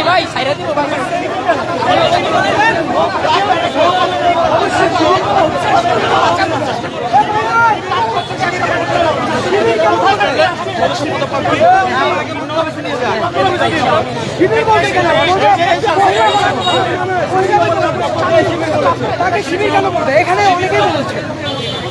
ভাই ভাই সাইরা দিব ভাই তাকে শিবির এখানে অনেকেই বলছে।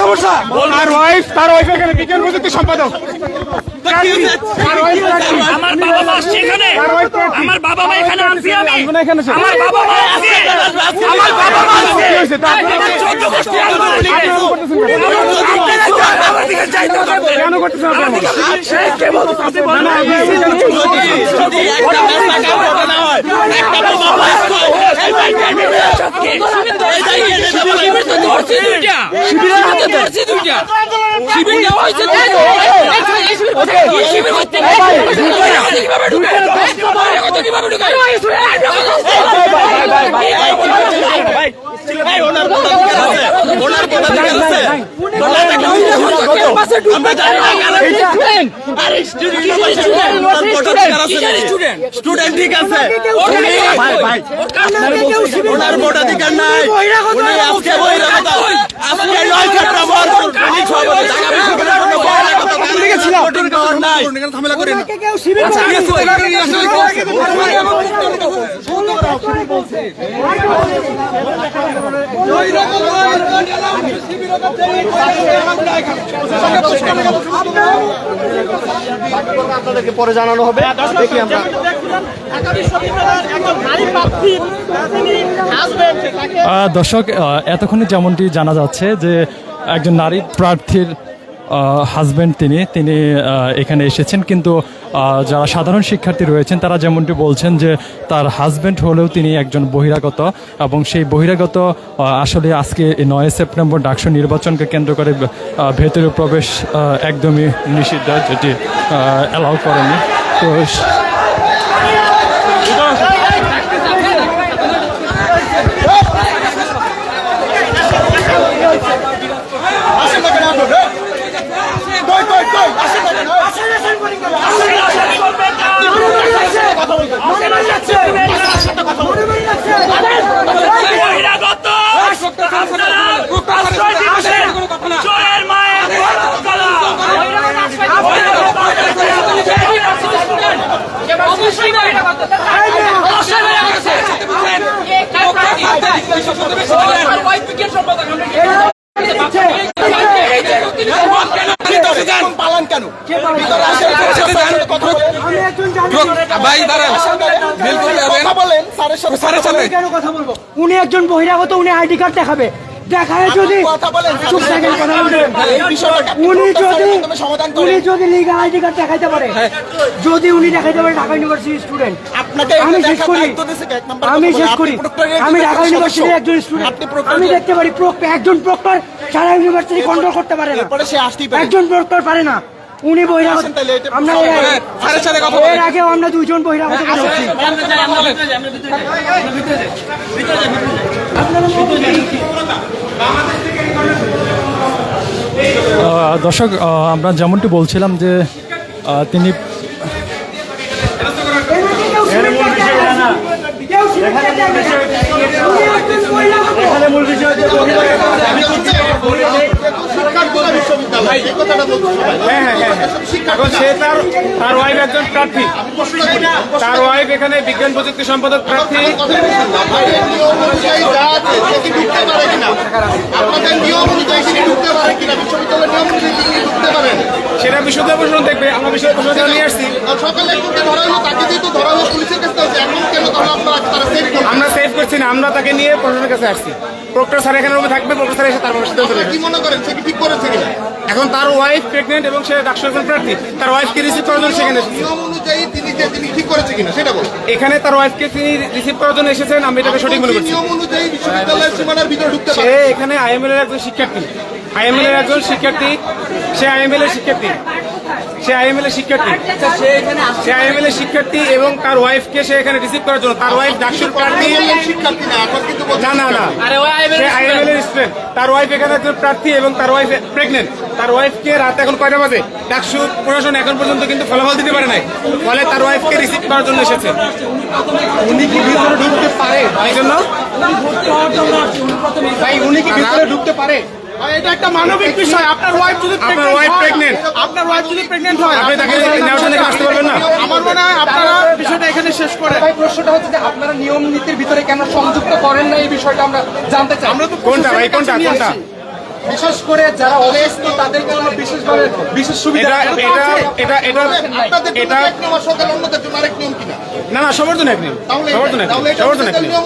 সমস্যা তার ওয়াইফ তার ওয়াইফ এখানে বিজ্ঞান প্রযুক্তি সম্পাদক। আমার বাবা মা এখানে। আমার বাবা মা এখানে আমি আমার বাবা মা আছে আমার বাবা মা কি হয়েছে? তা চোদ্দ গোষ্ঠী? আমার দিকে চাইতে কেন করতেছেন আপনি এমন? কে বলছে আপনি বলেন না, না, আপনি কেন করতেছেন? যদি একটা ব্যবসা কারও না হয় একটা বাবা আসতো এই ভাই আমি সত্যি এই যাই শিবির ধরছি দুইটা শিবির দেওয়া হয়েছে কীভাবে ঢুকে কীভাবে ঢুকে স্টুডেন্ট ঠিক আছে ওনার ভোটাধিকার নাই আজকে পর উনি ছয় বছর টাকা পয়সা করে কোনো বহিরাগত ভোটিং পাওয়ার নাই। কেউ শিবির আপনাদেরকে পরে জানানো হবে দেখি আমরা দর্শক এতক্ষণে যেমনটি জানা যাচ্ছে যে একজন নারী প্রার্থীর হাজব্যান্ড তিনি তিনি এখানে এসেছেন। কিন্তু যারা সাধারণ শিক্ষার্থী রয়েছেন, তারা যেমনটি বলছেন যে তার হাজব্যান্ড হলেও তিনি একজন বহিরাগত এবং সেই বহিরাগত আসলে আজকে নয় সেপ্টেম্বর ডাকসু নির্বাচনকে কেন্দ্র করে ভেতরে প্রবেশ একদমই নিষিদ্ধ, যেটি অ্যালাউ করেনি। তো আপনারা আশ্রয় দিচ্ছেন চোরের মায়ের গলা অবশ্যই না এটা কথা অবশ্যই না গেছে আর ওয়াইফ বিজ্ঞান সম্পাদক পালান কেন আমি একজন জানি ভাই দাঁড়ান। কথা বলেন। স্যারের স্যারের সাথে কেন কথা বলব। উনি একজন বহিরাগত উনি আইডি কার্ড দেখাবে। দেখায় যদি চুপ থাকেন কথা বলবেন। উনি যদি উনি যদি লিগাল আইডি কার্ড দেখাইতে পারে যদি উনি দেখাইতে পারে ঢাকা ইউনিভার্সিটি স্টুডেন্ট আমি শেষ করি। আমি শেষ করি। আমি ঢাকা ইউনিভার্সিটির একজন স্টুডেন্ট আমি দেখতে পারি একজন প্রক্টর সারা ইউনিভার্সিটি কন্ট্রোল করতে পারে না। এরপরে সে আসতেই পারে। একজন প্রক্টর পারে না। উনি আসেন আমরা এর- কথা আগেও আমরা দুইজন বহিরাগত করেছি আহ, দর্শক আমরা যেমনটি বলছিলাম যে তিনি কেউ শিবির করতে হ্যাঁ হ্যাঁ হ্যাঁ এখন সে তার তার ওয়াইফ একজন প্রার্থী। তার ওয়াইফ এখানে বিজ্ঞান প্রযুক্তি সম্পাদক প্রার্থী। সেটা বিশ্ববিদ্যালয় প্রশাসন দেখবে আমরা বিশ্ববিদ্যালয় প্রশাসন নিয়ে আসছি। সকালে ধরা হলো তাকে যেহেতু ধরা হলো পুলিশের কাছে এখন কেন তাহলে আপনারা তারা সেভ করবেন আমরা সেভ করছি না আমরা তাকে নিয়ে প্রশাসনের কাছে আসছি। প্রক্টর স্যার এখানে রুমে থাকবে প্রক্টর স্যার এসে তারপর সিদ্ধান্ত কি মনে করেন সে কি ঠিক করেছে কিনা? এখন তার ওয়াইফ প্রেগনেন্ট এবং সে ডাক্তার একজন প্রার্থী। তার ওয়াইফকে রিসিভ করার জন্য সেখানে এসেছে। নিয়ম অনুযায়ী তিনি যে তিনি ঠিক করেছে কিনা সেটা বলুন। এখানে তার ওয়াইফকে তিনি রিসিভ করার জন্য এসেছেন আমি এটাকে সঠিক মনে করছি। নিয়ম অনুযায়ী বিশ্ববিদ্যালয়ের সীমানার ভিতরে ঢুকতে সে এখানে আইএমএল এর একজন শিক্ষার্থী। আইএমএল এর একজন শিক্ষার্থী সে আইএমএল এর শিক্ষার্থী। সে আইএমএল এর শিক্ষার্থী। সে আইএমএল এর শিক্ষার্থী এবং তার ওয়াইফকে সে এখানে রিসিভ করার জন্য। তার ওয়াইফ ডাকসুর প্রার্থী। শিক্ষার্থী না না না না। আরে ওই আইএমএল সে আইএমএল এর স্টুডেন্ট তার ওয়াইফ এখানে একজন প্রার্থী এবং তার ওয়াইফ প্রেগনেন্ট তার ওয়াইফকে রাত এখন কয়টা বাজে? ডাকসু প্রশাসন এখন পর্যন্ত কিন্তু ফলাফল দিতে পারে নাই। ফলে তার ওয়াইফকে রিসিভ করার জন্য এসেছে। উনি কি ভিতরে ঢুকতে পারে? এই জন্য? ভাই উনি কি ভিতরে ঢুকতে পারে? এটা একটা মানবিক বিষয়। আপনার ওয়াইফ যদি আপনার wife pregnant। আপনার ওয়াইফ যদি প্রেগনেন্ট হয় আপনি তাকে নেওয়ার জন্য আসতে পারবেন না? আমার মনে হয় আপনারা বিষয়টা এখানে শেষ করে ভাই প্রশ্নটা হচ্ছে যে আপনারা নিয়ম নীতির ভিতরে কেন সংযুক্ত করেন না? এই বিষয়টা আমরা জানতে চাই। আমরা তো কোনটা ভাই কোনটা কোনটা? বিশেষ করে যারা অবস্থ তাদের জন্য বিশেষভাবে বিশেষ সুবিধা এটা এটা এটা আপনাদের এটা এক নিয়ম আর সকাল অন্যদের জন্য আরেক নিয়ম কিনা? না না সবার জন্য এক নিয়ম। তাহলে সবার জন্য এক নিয়ম সবার জন্য এক নিয়ম।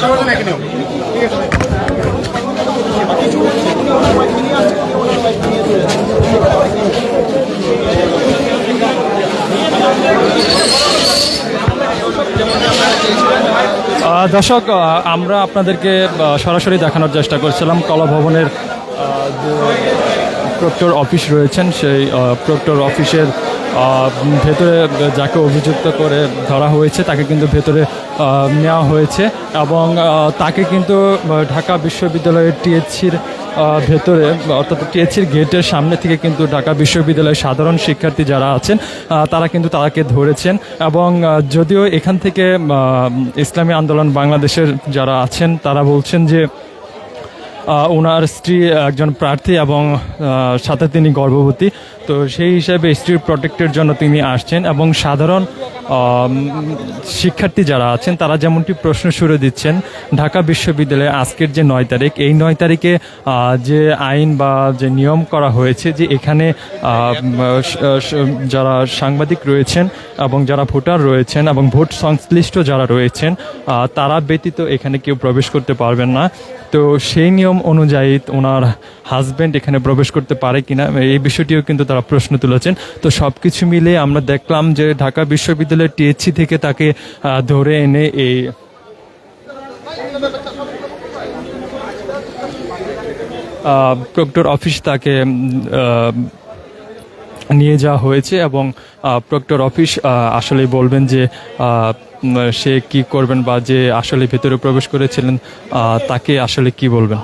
সবার জন্য এক নিয়ম। দর্শক আমরা আপনাদেরকে সরাসরি দেখানোর চেষ্টা করছিলাম। কলাভবনের প্রক্টর অফিস রয়েছেন সেই প্রক্টর অফিসের ভেতরে যাকে অভিযুক্ত করে ধরা হয়েছে, তাকে কিন্তু ভেতরে নেওয়া হয়েছে এবং তাকে কিন্তু ঢাকা বিশ্ববিদ্যালয়ের টিএসসির ভেতরে, অর্থাৎ টিএসসির গেটের সামনে থেকে কিন্তু ঢাকা বিশ্ববিদ্যালয়ের সাধারণ শিক্ষার্থী যারা আছেন তারা কিন্তু তাকে ধরেছেন এবং যদিও এখান থেকে ইসলামী আন্দোলন বাংলাদেশের যারা আছেন, তারা বলছেন যে ওনার স্ত্রী একজন প্রার্থী এবং সাথে তিনি গর্ভবতী। তো সেই হিসাবে স্ত্রীর প্রোটেক্টের জন্য তিনি আসছেন এবং সাধারণ শিক্ষার্থী যারা আছেন, তারা যেমনটি প্রশ্ন শুরু দিচ্ছেন, ঢাকা বিশ্ববিদ্যালয়ে আজকের যে নয় তারিখ, এই নয় তারিখে যে আইন বা যে নিয়ম করা হয়েছে যে এখানে যারা সাংবাদিক রয়েছেন এবং যারা ভোটার রয়েছেন এবং ভোট সংশ্লিষ্ট যারা রয়েছেন তারা ব্যতীত এখানে কেউ প্রবেশ করতে পারবেন না। তো সেই নিয়ম অনুযায়ী ওনার হাজব্যান্ড এখানে প্রবেশ করতে পারে কিনা, এই বিষয়টিও কিন্তু তারা প্রশ্ন তুলেছেন। তো সব কিছু মিলে আমরা দেখলাম যে ঢাকা বিশ্ববিদ্যালয়ের টিএসসি থেকে তাকে ধরে এনে এই প্রক্টর অফিস তাকে নিয়ে যাওয়া হয়েছে এবং প্রক্টর অফিস আসলে বলবেন যে সে কি করবেন বা যে আসলে ভেতরে প্রবেশ করেছিলেন তাকে আসলে কি বলবেন?